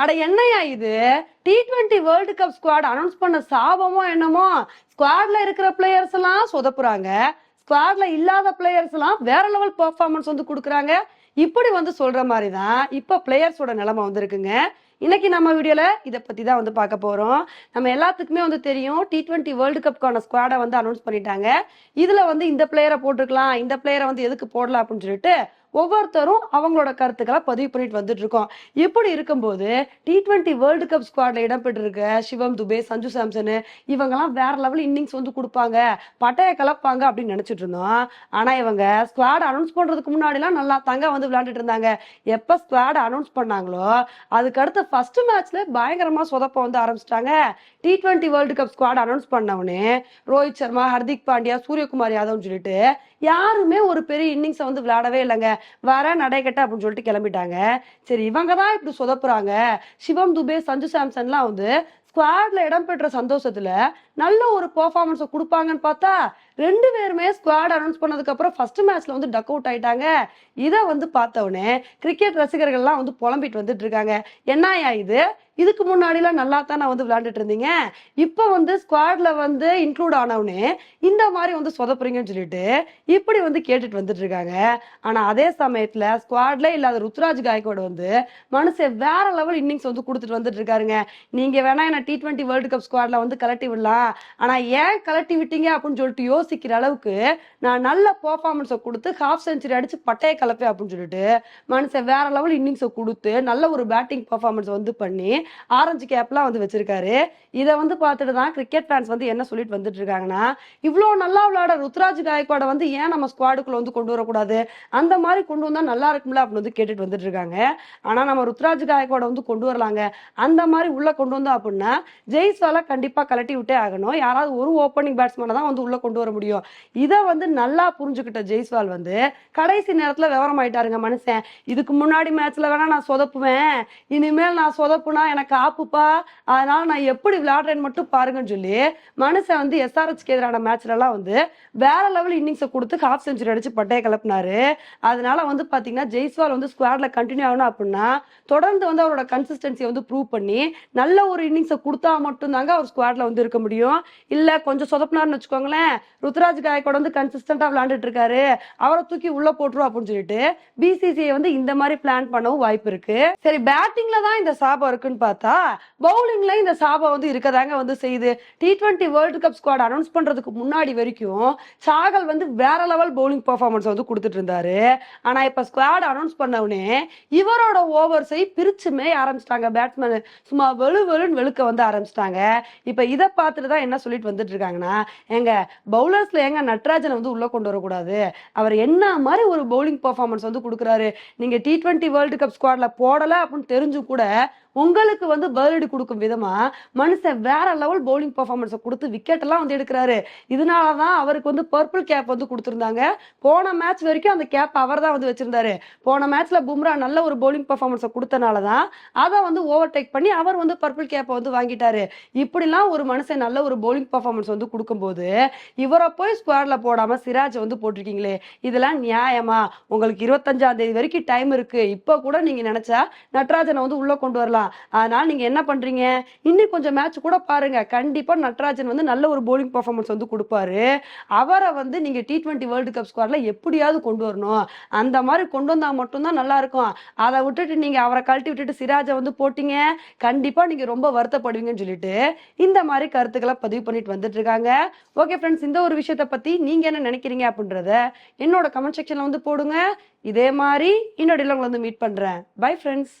அட என்னையா இது? T twenty world cup squad announce பண்ண சாபமோ என்னமோ? ஸ்குவாட்ல இருக்கிற பிளேயர்ஸ் எல்லாம் சொதப்புறாங்க. ஸ்குவாட்ல இல்லாத பிளேயர்ஸ் எல்லாம் வேற லெவல் பெர்ஃபார்மன்ஸ் வந்து கொடுக்குறாங்க. இப்படி வந்து சொல்ற மாதிரி தான் இப்ப பிளேயர்ஸோட நிலைமை வந்திருக்குங்க. இன்னைக்கு நம்ம வீடியோல இதை பத்தி தான் வந்து பார்க்க போறோம். நம்ம எல்லாத்துக்குமே வந்து தெரியும் டி டுவெண்ட்டி வேர்ல்டு கப்க்கான ஸ்குவாடை வந்து அனௌன்ஸ் பண்ணிட்டாங்க. இதுல வந்து இந்த பிளேயரை போட்டிருக்கலாம் இந்த பிளேயரை வந்து எதுக்கு போடலாம் அப்படின்னு சொல்லிட்டு ஒவ்வொருத்தரும் அவங்களோட கருத்துக்களை பதிவு பண்ணிட்டு வந்துட்டு இருக்கோம். இப்படி இருக்கும்போது டி டுவெண்ட்டி வேர்ல்டு கப் ஸ்குவாட்ல இடம்பெற்றிருக்க சிவம் துபே சஞ்சு சாம்சன் இவங்கெல்லாம் வேற லெவல் இன்னிங்ஸ் வந்து கொடுப்பாங்க. பட்டையை கலப்பாங்க அப்படின்னு நினைச்சிட்டு இருந்தோம். ஆனா இவங்க ஸ்குவாட் அனௌன்ஸ் பண்றதுக்கு முன்னாடிலாம் நல்லா தாங்க வந்து விளையாண்டுட்டு இருந்தாங்க. எப்ப ஸ்குவாட் அனௌன்ஸ் பண்ணாங்களோ அதுக்கு அடுத்து ஃபர்ஸ்ட் மேட்ச்ல பயங்கரமா சொதப்ப வந்து ஆரம்பிச்சிட்டாங்க. T twenty world cup squad announce பண்ணவனே Rohit Sharma Hardik Pandya Suryakumar யாதவ்னு சொல்லிட்டு யாருமே ஒரு பெரிய இன்னிங்ஸை வந்து விளையாடவே இல்லைங்க. வர நடைகட்ட அப்படின்னு சொல்லிட்டு கிளம்பிட்டாங்க. சரி இவங்க தான் இப்படி சொதப்புறாங்க. சிவம் துபே சஞ்சு சாம்சன்லாம் வந்து ஸ்குவாட்ல இடம்பெற்ற சந்தோஷத்துல நல்ல ஒரு பெர்ஃபார்மன்ஸை கொடுப்பாங்கன்னு பார்த்தா ரெண்டு பேருமே ஸ்குவாட் அனௌன்ஸ் பண்ணதுக்கு அப்புறம் ஃபர்ஸ்ட் மேட்ச்ல வந்து டக் அவுட் ஆயிட்டாங்க. இதை வந்து பார்த்தவொடனே கிரிக்கெட் ரசிகர்கள்லாம் வந்து புலம்பிட்டு வந்துட்டு இருக்காங்க. என்னையா இது? இதுக்கு முன்னாடிலாம் நல்லா தான் நான் வந்து விளையாண்டுட்டு இருந்தீங்க. இப்போ வந்து ஸ்குவாட்ல வந்து இன்க்ளூட் ஆனவுனே இந்த மாதிரி வந்து சொதப்புறீங்கன்னு சொல்லிட்டு இப்படி வந்து கேட்டுட்டு வந்துட்டு இருக்காங்க. ஆனா அதே சமயத்துல ஸ்குவாட்ல இல்லாத ருத்ராஜ் காய்கோட வந்து மனுஷன் வேற லெவல் இன்னிங்ஸ் வந்து கொடுத்துட்டு வந்துட்டு இருக்காருங்க. நீங்க வேணா என்ன டி டுவெண்ட்டி வேர்ல்டு கப் ஸ்குவாட்ல வந்து கலட்டி விடலாம். ஆனா ஏன் கலட்டி விட்டீங்க அப்படின்னு சொல்லிட்டு யோசிக்கிற அளவுக்கு நான் நல்ல பர்ஃபார்மன்ஸை கொடுத்து ஹாஃப் செஞ்சுரி அடிச்சு பட்டைய கலப்பேன் அப்படின்னு சொல்லிட்டு மனுஷன் வேற லெவல் இன்னிங்ஸை கொடுத்து நல்ல ஒரு பேட்டிங் பர்ஃபார்மன்ஸ் வந்து பண்ணி ஆரஞ்சு கேப்லாம் வந்து வச்சிருக்காரு. இதை வந்து பார்த்துட்டு தான் கிரிக்கெட் ஃபேன்ஸ் வந்து என்ன சொல்லிட்டு வந்துட்டு இருக்காங்கன்னா இவ்வளோ நல்லா விளையாட ருத்ராஜ் காயக்கோட வந்து ஏன் நம்ம ஸ்குவாடுக்குள்ள வந்து கொண்டு வரக்கூடாது? அந்த மாதிரி கொண்டு வந்தா நல்லா இருக்கும்ல அப்படின்னு வந்து கேட்டுட்டு வந்துட்டு இருக்காங்க. ஆனா நம்ம ருத்ராஜ் காயக்கோட வந்து கொண்டு வரலாங்க. அந்த மாதிரி உள்ள கொண்டு வந்தோம் அப்படின்னா ஜெய்ஸ்வால கண்டிப்பா கலட்டி விட்டே ஆகணும். யாராவது ஒரு ஓப்பனிங் பேட்ஸ்மேனை தான் வந்து உள்ள கொண்டு வர முடியும். இதை வந்து நல்லா புரிஞ்சுக்கிட்ட ஜெய்ஸ்வால் வந்து கடைசி நேரத்தில் விவரம் ஆயிட்டாருங்க மனுஷன். இதுக்கு முன்னாடி மேட்ச்ல வேணா நான் சொதப்புவேன். இனிமேல் நான் சொதப்புனா எனக்கு ஆப்புப்பா. அதனால நான் எப்படி விளையாடுறேன்னு மட்டும் பாருங்கன்னு சொல்லி மனுஷன் வந்து எஸ்ஆர்எச்க்கு எதிரான மேட்ச்லலாம் வந்து வேற லெவல் இன்னிங்ஸை கொடுத்து ஹாஃப் செஞ்சுரி அடிச்சு பட்டையை கிளப்பினாரு. அதனால வந்து பாத்தீங்கன்னா ஜெய்ஸ்வால் வந்து ஸ்குவாட்ல கண்டினியூ ஆகணும் அப்படின்னா தொடர்ந்து வந்து அவரோட கன்சிஸ்டன்சியை வந்து ப்ரூவ் பண்ணி நல்ல ஒரு இன்னிங்ஸை கொடுத்தா மட்டும்தாங்க அவர் ஸ்குவாட்ல வந்து இருக்க முடியும். இல்ல கொஞ்சம் சொதப்பினார்னு வச்சுக்கோங்களேன் ருத்ராஜ் காயக்கோட வந்து கன்சிஸ்டண்டா விளையாண்டுட்டு இருக்காரு அவரை தூக்கி உள்ள போட்டுரும் அப்படின்னு சொல்லிட்டு பிசிசிஐ வந்து இந்த மாதிரி பிளான் பண்ணவும் வாய்ப்பு இருக்கு. சரி பேட்டிங்ல தான் இந்த சாபம் இருக்குன்னு பார்த்தா பவுலிங்ல இந்த சாபம் வந்து இருக்கதாங்க வந்து செய்யுது. T twenty world cup squad announce பண்றதுக்கு முன்னாடி வரைக்கும் சாகல் வந்து வேற லெவல் பவுலிங் பர்ஃபார்மன்ஸ் வந்து கொடுத்துட்டு இருந்தாரு ஆனா இப்ப ஸ்குவாட் அனௌன்ஸ் பண்ணவுடனே இவரோட ஓவர்ஸை பிரிச்சுமே ஆரம்பிச்சிட்டாங்க. பேட்ஸ்மேன் சும்மா வெளு வெளுன்னு வெளுக்க வந்து ஆரம்பிச்சிட்டாங்க. இப்ப இதை பார்த்துட்டு தான் என்ன சொல்லிட்டு வந்துட்டு இருக்காங்கன்னா எங்க பவுலர்ஸ்ல எங்க நட்ராஜனை வந்து உள்ள கொண்டு வரக்கூடாது? அவர் என்ன மாதிரி ஒரு பவுலிங் பர்ஃபார்மன்ஸ் வந்து கொடுக்குறாரு? நீங்க டி டுவெண்ட்டி வேர்ல்டு கப் ஸ்குவாட்ல போடல அப்படின்னு தெரிஞ்சு கூட உங்களுக்கு வந்து பதிலடி கொடுக்கும் விதமா மனுஷன் வேற லெவல் பவுலிங் பர்ஃபார்மன்ஸை கொடுத்து விக்கெட் எல்லாம் வந்து எடுக்கிறாரு. இதனாலதான் அவருக்கு வந்து பர்பிள் கேப் வந்து கொடுத்துருந்தாங்க. போன மேட்ச் வரைக்கும் அந்த கேப் அவர் தான் வந்து வச்சிருந்தாரு. போன மேட்ச்ல பும்ரா நல்ல ஒரு பவுலிங் பெர்ஃபார்மன்ஸை கொடுத்தனால தான் அதை வந்து ஓவர் டேக் பண்ணி அவர் வந்து பர்பிள் கேப்பை வந்து வாங்கிட்டாரு. இப்படிலாம் ஒரு மனுஷன் நல்ல ஒரு பவுலிங் பர்ஃபார்மன்ஸ் வந்து கொடுக்கும்போது இவரை போய் ஸ்குவாட்ல போடாம சிராஜ் வந்து போட்டிருக்கீங்களே இதெல்லாம் நியாயமா? உங்களுக்கு இருபத்தஞ்சாம் தேதி வரைக்கும் டைம் இருக்கு. இப்போ கூட நீங்க நினைச்சா நட்ராஜனை வந்து உள்ள கொண்டு வரலாம். அதனால நீங்க என்ன பண்றீங்க? இன்னும் கொஞ்சம் மேட்ச் கூட பாருங்க. கண்டிப்பா நட்ராஜன் வந்து நல்ல ஒரு போலிங் பெர்ஃபார்மன்ஸ் வந்து கொடுப்பாரு. அவரை வந்து நீங்க டி டுவெண்ட்டி வேர்ல்டு கப் ஸ்குவாட்ல எப்படியாவது கொண்டு வரணும். அந்த மாதிரி கொண்டு வந்தா மட்டும்தான் நல்லா இருக்கும். அதை விட்டுட்டு நீங்க அவரை கழட்டி விட்டுட்டு சிராஜை வந்து போட்டீங்க. கண்டிப்பா நீங்க ரொம்ப வருத்தப்படுவீங்கன்னு சொல்லிட்டு இந்த மாதிரி கருத்துக்களை பதிவு பண்ணிட்டு வந்துட்டு இருக்காங்க. ஓகே ஃப்ரெண்ட்ஸ் இந்த ஒரு விஷயத்தை பத்தி நீங்க என்ன நினைக்கிறீங்க அப்படின்றத என்னோட கமெண்ட் செக்ஷன்ல வந்து போடுங்க. இதே மாதிரி இன்னொரு உங்களை வந்து மீட் பண்றேன். Bye friends